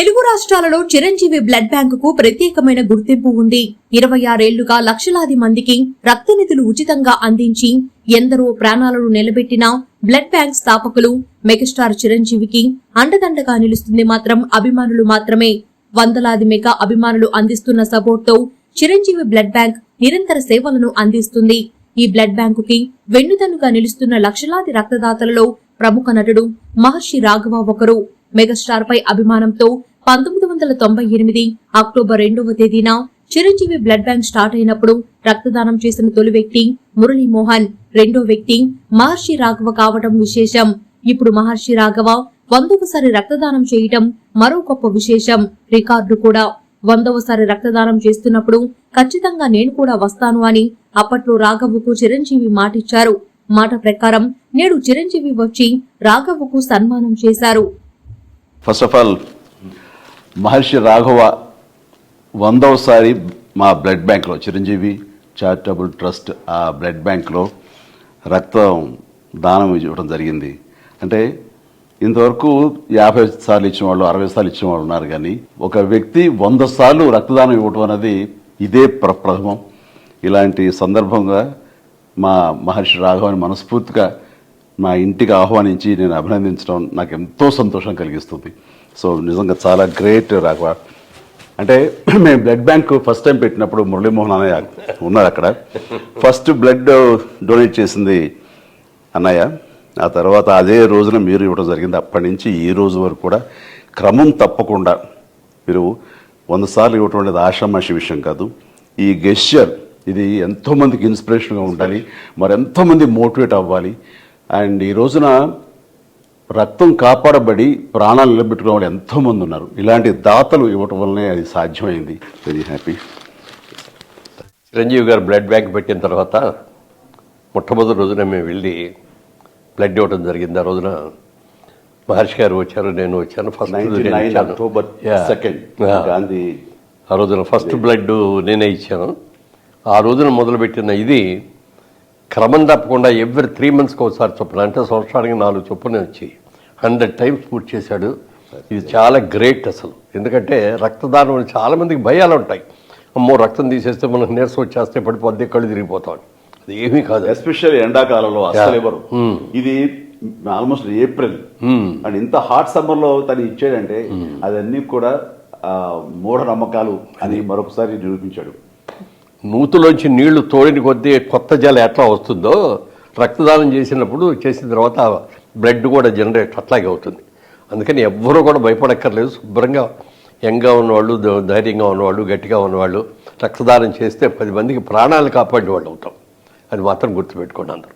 తెలుగు రాష్ట్రాలలో చిరంజీవి బ్లడ్ బ్యాంకుకు ప్రత్యేకమైన గుర్తింపు ఉంది. ఇరవై ఆరేళ్ళుగా లక్షలాది మందికి రక్త నిధులు ఉచితంగా అందించి ఎందరో ప్రాణాలను నిలబెట్టిన బ్లడ్ బ్యాంక్ స్థాపకులు మెగాస్టార్ చిరంజీవికి అండదండగా నిలుస్తుంది మాత్రం అభిమానులు మాత్రమే. వందలాది మెగా అభిమానులు అందిస్తున్న సపోర్ట్తో చిరంజీవి బ్లడ్ బ్యాంక్ నిరంతర సేవలను అందిస్తుంది. ఈ బ్లడ్ బ్యాంకుకి వెన్నుదన్నుగా నిలుస్తున్న లక్షలాది రక్తదాతలలో ప్రముఖ నటుడు మహర్షి రాఘవ ఒకరు. మెగాస్టార్ పై అభిమానంతో పంతొమ్మిది వందల తొంభై ఎనిమిది అక్టోబర్ రెండవ తేదీన చిరంజీవి బ్లడ్ బ్యాంక్ స్టార్ట్ అయినప్పుడు రక్తదానం చేసిన తొలి వ్యక్తి మురళీమోహన్ రెండో వ్యక్తి మహర్షి రాఘవ కావటం విశేషం. ఇప్పుడు మహర్షి రాఘవ వందవసారి రక్తదానం చేయటం మరో గొప్ప విశేషం రికార్డు కూడా. వందవసారి రక్తదానం చేస్తున్నప్పుడు ఖచ్చితంగా నేను కూడా వస్తాను అని అప్పట్లో రాఘవకు చిరంజీవి మాటిచ్చారు. మాట ప్రకారం నేడు చిరంజీవి వచ్చి రాఘవకు సన్మానం చేశారు. First of all Maharshi Raghava వందవసారి మా బ్లడ్ బ్యాంక్లో చిరంజీవి చారిటబుల్ ట్రస్ట్ ఆ బ్లడ్ బ్యాంక్లో రక్తం దానం ఇవ్వడం జరిగింది. అంటే ఇంతవరకు యాభై సార్లు ఇచ్చిన వాళ్ళు అరవై సార్లు ఇచ్చిన వాళ్ళు ఉన్నారు కానీ ఒక వ్యక్తి వంద సార్లు రక్తదానం ఇవ్వటం అనేది ఇదే ప్ర ప్రథమం. ఇలాంటి సందర్భంగా మా మహర్షి రాఘవని మనస్ఫూర్తిగా మా ఇంటికి ఆహ్వానించి నేను అభినందించడం నాకు ఎంతో సంతోషం కలిగిస్తుంది. సో నిజంగా చాలా గ్రేట్ రాఘవ. అంటే మేము బ్లడ్ బ్యాంక్ ఫస్ట్ టైం పెట్టినప్పుడు మురళీమోహన్ అన్నయ్య ఉన్నారు అక్కడ. ఫస్ట్ బ్లడ్ డొనేట్ చేసింది అన్నయ్య. ఆ తర్వాత అదే రోజున మీరు ఇవ్వడం జరిగింది. అప్పటి నుంచి ఈ రోజు వరకు కూడా క్రమం తప్పకుండా మీరు వంద సార్లు ఇవ్వటం అనేది ఆషామాషి విషయం కాదు. ఈ గెస్చర్ ఇది ఎంతోమందికి ఇన్స్పిరేషన్గా ఉండాలి. మరి ఎంతోమంది మోటివేట్ అవ్వాలి. అండ్ ఈ రోజున రక్తం కాపాడబడి ప్రాణాలు నిలబెట్టుకునే వాళ్ళు ఎంతోమంది ఉన్నారు. ఇలాంటి దాతలు ఇవ్వటం వల్లనే అది సాధ్యమైంది. వెరీ హ్యాపీ చిరంజీవి గారు బ్లడ్ బ్యాంక్ పెట్టిన తర్వాత మొట్టమొదటి రోజున మేము వెళ్ళి బ్లడ్ ఇవ్వడం జరిగింది. ఆ రోజున మహర్షి గారు వచ్చారు నేను వచ్చాను. ఫస్ట్ అక్టోబర్ సెకండ్ గాంధీ ఆ రోజున ఫస్ట్ బ్లడ్ నేనే ఇచ్చాను. ఆ రోజున మొదలుపెట్టిన ఇది క్రమం తప్పకుండా ఎవ్రీ త్రీ మంత్స్కి ఒకసారి చొప్పున అంటే సంవత్సరానికి నాలుగు చొప్పున వచ్చి హండ్రెడ్ టైమ్స్ పూర్తి చేశాడు. ఇది చాలా గ్రేట్ అసలు. ఎందుకంటే రక్తదానం అని చాలా మందికి భయాలు ఉంటాయి. అమ్మో రక్తం తీసేస్తే మనకు నీరసం వచ్చేస్తే పడిపోద్ది కళ్ళు తిరిగిపోతాం అది ఏమీ కాదు. ఎస్పెషల్లీ ఎండాకాలంలో ఎవరు ఇది ఆల్మోస్ట్ ఏప్రిల్. అండ్ ఇంత హాట్ సమ్మర్లో తను ఇచ్చాడంటే అదన్నీ కూడా మూఢనమ్మకాలు అని మరొకసారి నిరూపించాడు. నూతులోంచి నీళ్ళు తోడిని కొద్దీ కొత్త జలం ఎట్లా వస్తుందో రక్తదానం చేసినప్పుడు చేసిన తర్వాత బ్లడ్ కూడా జనరేట్ అట్లాగే అవుతుంది. అందుకని ఎవ్వరూ కూడా భయపడక్కర్లేదు. శుభ్రంగా యంగ్గా ఉన్నవాళ్ళు ధైర్యంగా ఉన్నవాళ్ళు గట్టిగా ఉన్నవాళ్ళు రక్తదానం చేస్తే పది మందికి ప్రాణాలు కాపాడే వాళ్ళు అవుతాం అది మాత్రం గుర్తుపెట్టుకోండి అందరూ.